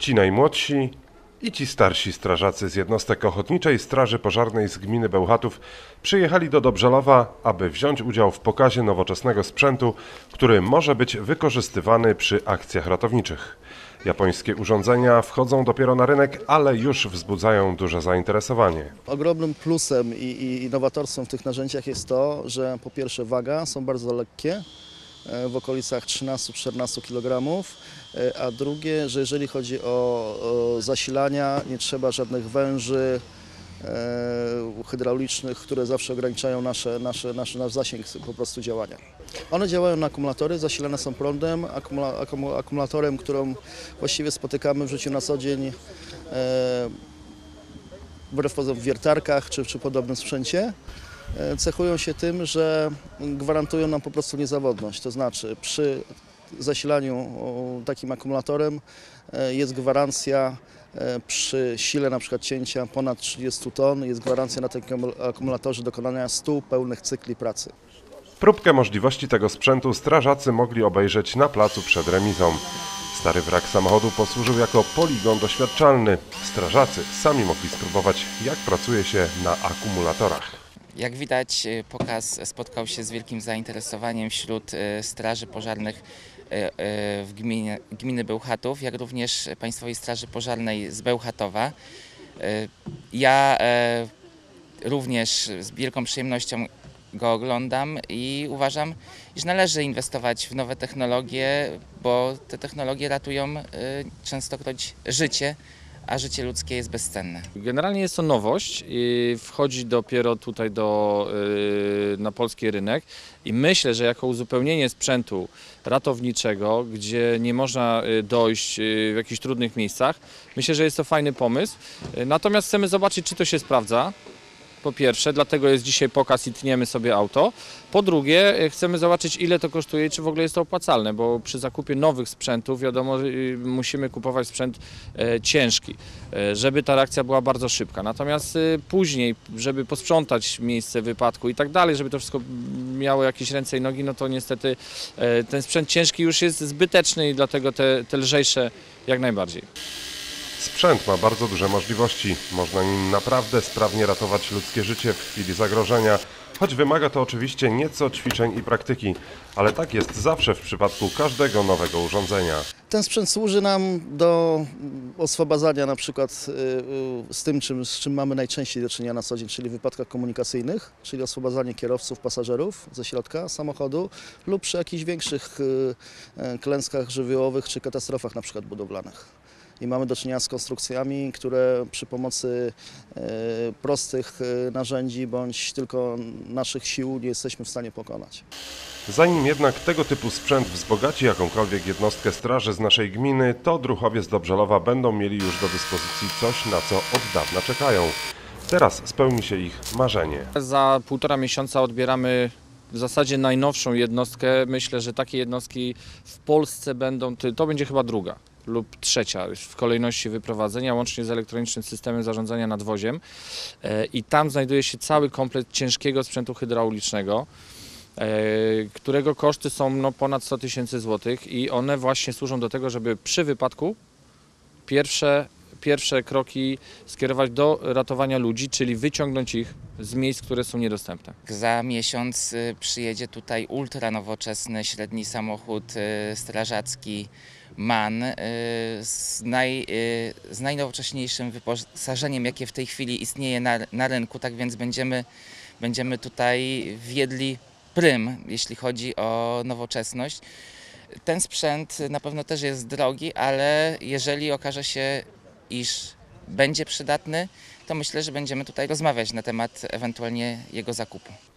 Ci najmłodsi i ci starsi strażacy z jednostek Ochotniczej Straży Pożarnej z gminy Bełchatów przyjechali do Dobrzelowa, aby wziąć udział w pokazie nowoczesnego sprzętu, który może być wykorzystywany przy akcjach ratowniczych. Japońskie urządzenia wchodzą dopiero na rynek, ale już wzbudzają duże zainteresowanie. Ogromnym plusem i, i innowatorstwem w tych narzędziach jest to, że po pierwsze waga, są bardzo lekkie, w okolicach 13-14 kg, e, a drugie, że jeżeli chodzi o, o zasilania, nie trzeba żadnych węży e, hydraulicznych, które zawsze ograniczają nasze, nasze, nasz, nasz zasięg po prostu działania. One działają na akumulatory, zasilane są prądem, akumula, akumu- akumulatorem, którą właściwie spotykamy w życiu na co dzień e, wbrew pozorom w wiertarkach czy, czy podobnym sprzęcie, e, cechują się tym, że gwarantują nam po prostu niezawodność. To znaczy przy zasilaniu takim akumulatorem e, jest gwarancja e, przy sile na przykład cięcia ponad 30 ton, jest gwarancja na takim akumulatorze dokonania 100 pełnych cykli pracy. Próbkę możliwości tego sprzętu strażacy mogli obejrzeć na placu przed remizą. Stary wrak samochodu posłużył jako poligon doświadczalny. Strażacy sami mogli spróbować, jak pracuje się na akumulatorach. Jak widać, y, pokaz spotkał się z wielkim zainteresowaniem wśród y, straży pożarnych y, w gminie, gminy Bełchatów, jak również Państwowej Straży Pożarnej z Bełchatowa. Ja e, również z wielką przyjemnością go oglądam i uważam, iż należy inwestować w nowe technologie, bo te technologie ratują częstokroć życie, a życie ludzkie jest bezcenne. Generalnie jest to nowość i wchodzi dopiero tutaj do, y, na polski rynek i myślę, że jako uzupełnienie sprzętu ratowniczego, gdzie nie można y, dojść y, w jakichś trudnych miejscach, myślę, że jest to fajny pomysł. Natomiast chcemy zobaczyć, czy to się sprawdza. Po pierwsze, dlatego jest dzisiaj pokaz i tniemy sobie auto. Po drugie, y, chcemy zobaczyć, ile to kosztuje i czy w ogóle jest to opłacalne, bo przy zakupie nowych sprzętów, wiadomo, y, musimy kupować sprzęt e, ciężki, e, żeby ta reakcja była bardzo szybka. Natomiast y, później, żeby posprzątać miejsce wypadku i tak dalej, żeby to wszystko miało jakieś ręce i nogi, no to niestety e, ten sprzęt ciężki już jest zbyteczny i dlatego te, te lżejsze jak najbardziej. Sprzęt ma bardzo duże możliwości. Można nim naprawdę sprawnie ratować ludzkie życie w chwili zagrożenia, choć wymaga to oczywiście nieco ćwiczeń i praktyki, ale tak jest zawsze w przypadku każdego nowego urządzenia. Ten sprzęt służy nam do oswobadzania na przykład y, y, z tym, czym, z czym mamy najczęściej do czynienia na co dzień, czyli w wypadkach komunikacyjnych, czyli oswobadzanie kierowców, pasażerów ze środka samochodu lub przy jakichś większych y, klęskach żywiołowych czy katastrofach na przykład budowlanych. I mamy do czynienia z konstrukcjami, które przy pomocy e, prostych e, narzędzi bądź tylko naszych sił nie jesteśmy w stanie pokonać. Zanim jednak tego typu sprzęt wzbogaci jakąkolwiek jednostkę straży z naszej gminy, to druhowie z Dobrzelowa będą mieli już do dyspozycji coś, na co od dawna czekają. Teraz spełni się ich marzenie. Za półtora miesiąca odbieramy w zasadzie najnowszą jednostkę. Myślę, że takie jednostki w Polsce będą, to to będzie chyba druga lub trzecia w kolejności wyprowadzenia, łącznie z elektronicznym systemem zarządzania nadwoziem. E, I tam znajduje się cały komplet ciężkiego sprzętu hydraulicznego, e, którego koszty są no, ponad 100 tysięcy złotych i one właśnie służą do tego, żeby przy wypadku pierwsze, pierwsze kroki skierować do ratowania ludzi, czyli wyciągnąć ich z miejsc, które są niedostępne. Za miesiąc y, przyjedzie tutaj ultra nowoczesny średni samochód y, strażacki MAN y, z, naj, y, z najnowocześniejszym wyposażeniem, jakie w tej chwili istnieje na, na rynku. Tak więc będziemy, będziemy tutaj wiedli prym, jeśli chodzi o nowoczesność. Ten sprzęt na pewno też jest drogi, ale jeżeli okaże się, iż będzie przydatny, to myślę, że będziemy tutaj rozmawiać na temat ewentualnie jego zakupu.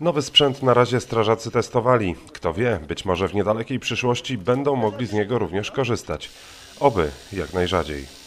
Nowy sprzęt na razie strażacy testowali. Kto wie, być może w niedalekiej przyszłości będą mogli z niego również korzystać. Oby jak najrzadziej.